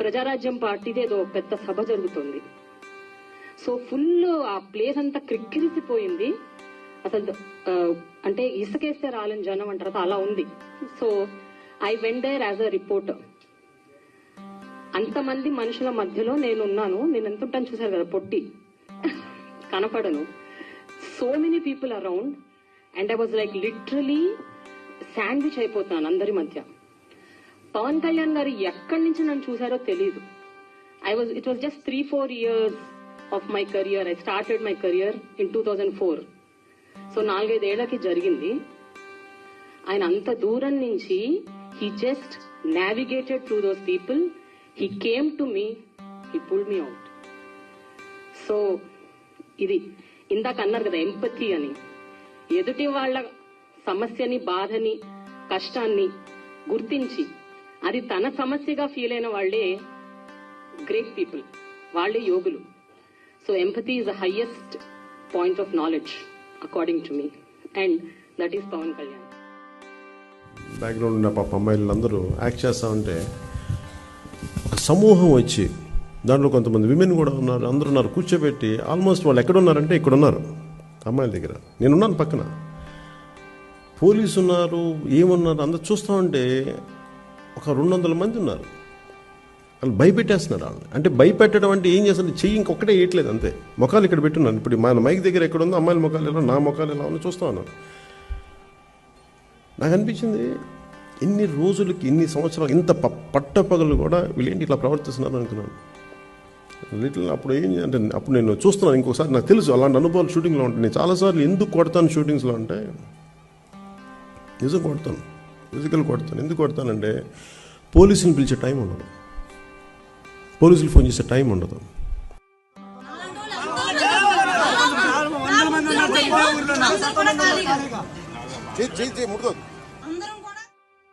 ప్రజారాజ్యం పార్టీది ఏదో పెద్ద సభ జరుగుతుంది. సో ఫుల్ ఆ ప్లేస్ అంతా క్రిక్కిరిసిపోయింది. అసలు అంటే ఇసుకేస్తే రాలని జనం అంటారు అలా ఉంది. So I went there as a reporter అంతమంది మనుషుల మధ్యలో నేను ఉన్నాను నేను ఎంత ఉంటాను చూసారు కదా పొట్టి. కనపడను. So many people around and I was like literally sandwich అయిపోతాను అందరి మధ్య. పవన్ కళ్యాణ్ గారు ఎక్కడి నుంచి నన్ను చూసారో తెలియదు I was it was just three four years of my career I started my career in two thousand four so నాలుగైదేళ్ళకి జరిగింది. ఆయన అంత దూరం నుంచి he just navigated to those people he came to me he pull me out so ఇది ఇందాక అన్నారు కదా empathy అని. ఎదుటి వాళ్ళ సమస్యని బాధని కష్టాన్ని గుర్తించి అది తన సమస్యగా ఫీల్ అయిన వాళ్ళే గ్రేట్ పీపుల్ వాళ్ళే యోగులు. So empathy is the highest point of knowledge according to me and that is Pawan Kalyan background ఉన్న పాప అమ్మాయిలు అందరూ యాక్ట్ చేస్తా ఉంటే ఒక సమూహం వచ్చి దాంట్లో కొంతమంది విమెన్ కూడా ఉన్నారు అందరూ ఉన్నారు కూర్చోబెట్టి ఆల్మోస్ట్ వాళ్ళు ఎక్కడ ఉన్నారంటే ఇక్కడ ఉన్నారు అమ్మాయిల దగ్గర. నేనున్నాను పక్కన. పోలీసు ఉన్నారు ఏమున్నారు అందరు చూస్తూ ఉంటే ఒక రెండు వందల మంది ఉన్నారు. వాళ్ళు భయపెట్టేస్తున్నారు వాళ్ళని. అంటే భయపెట్టడం అంటే ఏం చేస్తుంది చెయ్యి ఇంకొకటే వేయట్లేదు అంతే. ముఖాలు ఇక్కడ పెట్టున్నాను ఇప్పుడు మన మైక్ దగ్గర ఎక్కడ ఉందో అమ్మాయిల ముఖాలు ఎలా నా ముఖాలు ఎలా ఉన్నా చూస్తా ఉన్నాను నాకు అనిపించింది ఎన్ని రోజులకి ఎన్ని సంవత్సరాలు ఇంత ప- పట్టపగలు కూడా వీళ్ళేంటి ఇట్లా ప్రవర్తిస్తున్నారు అనుకున్నాను. లిటిల్ అప్పుడు ఏం అంటే అప్పుడు నేను చూస్తున్నాను ఇంకోసారి. నాకు తెలుసు అలాంటి అనుభవాలు షూటింగ్లో ఉంటాయి. నేను చాలాసార్లు ఎందుకు కొడతాను షూటింగ్స్లో అంటే నిజం కొడతాను. ఫిజికల్ కొడతాను. ఎందుకు కొడతానంటే పోలీసుని పిలిచే టైం ఉండదు. పోలీసులు ఫోన్ చేసే టైం ఉండదు.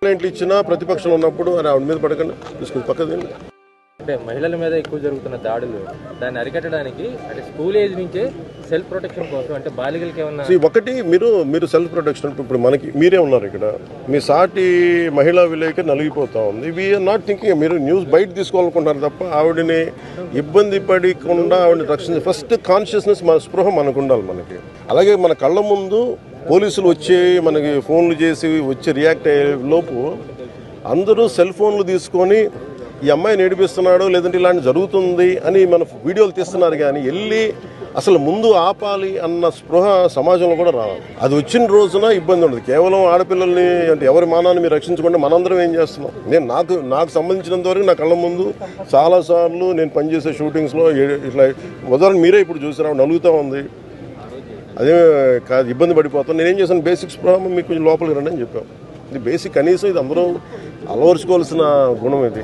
కంప్లైంట్లు ఇచ్చినా ప్రతిపక్షంలో ఉన్నప్పుడు ఆవిడ మీద పడకండి తీసుకుని పక్కది అంటే మహిళల మీద ఎక్కువ జరుగుతున్న దాడులు దాన్ని అరికట్టడానికి అంటే స్కూల్ ఏజ్ నుంచే సెల్ఫ్ ప్రొటెక్షన్ కోసం అంటే బాలికలకి ఏమన్నా ఒకటి మీరు మీరు సెల్ఫ్ ప్రొటెక్షన్ ఇప్పుడు మనకి మీరే ఉన్నారు ఇక్కడ. మీ సాటి మహిళా విలేక నలిగిపోతా ఉంది. వీఆర్ నాట్ థింకింగ్ మీరు న్యూస్ బయట తీసుకోవాలనుకుంటున్నారు తప్ప ఆవిడని ఇబ్బంది పడకుండా ఆవిడని రక్షించ ఫస్ట్ కాన్షియస్నెస్ మన స్పృహ మనకు ఉండాలి మనకి. అలాగే మన కళ్ళ ముందు పోలీసులు వచ్చి మనకి ఫోన్లు చేసి వచ్చి రియాక్ట్ అయ్యే లోపు అందరూ సెల్ ఫోన్లు తీసుకొని ఈ అమ్మాయిని ఏడిపిస్తున్నాడు లేదంటే ఇలాంటి జరుగుతుంది అని మన వీడియోలు తీస్తున్నారు కానీ వెళ్ళి అసలు ముందు ఆపాలి అన్న స్పృహ సమాజంలో కూడా రావాలి. అది వచ్చిన రోజున ఇబ్బంది ఉండదు. కేవలం ఆడపిల్లల్ని అంటే ఎవరి మానాన్ని మీరు రక్షించుకుంటే మనందరం ఏం చేస్తున్నాం? నేను నాకు నాకు సంబంధించినంత వరకు నా కళ్ళ ముందు చాలాసార్లు నేను పనిచేసే షూటింగ్స్లో ఇట్లా ఉదాహరణ మీరే ఇప్పుడు చూసారా? నలుగుతూ ఉంది. అదే కాదు ఇబ్బంది పడిపోతాం. నేనేం చేశాను? బేసిక్స్ ప్రాబ్లం మీకు కొంచెం లోపలికి రండి అని చెప్పాం. ఇది బేసిక్ కనీసం ఇది అందరూ అలవరుచుకోవాల్సిన గుణం ఇది.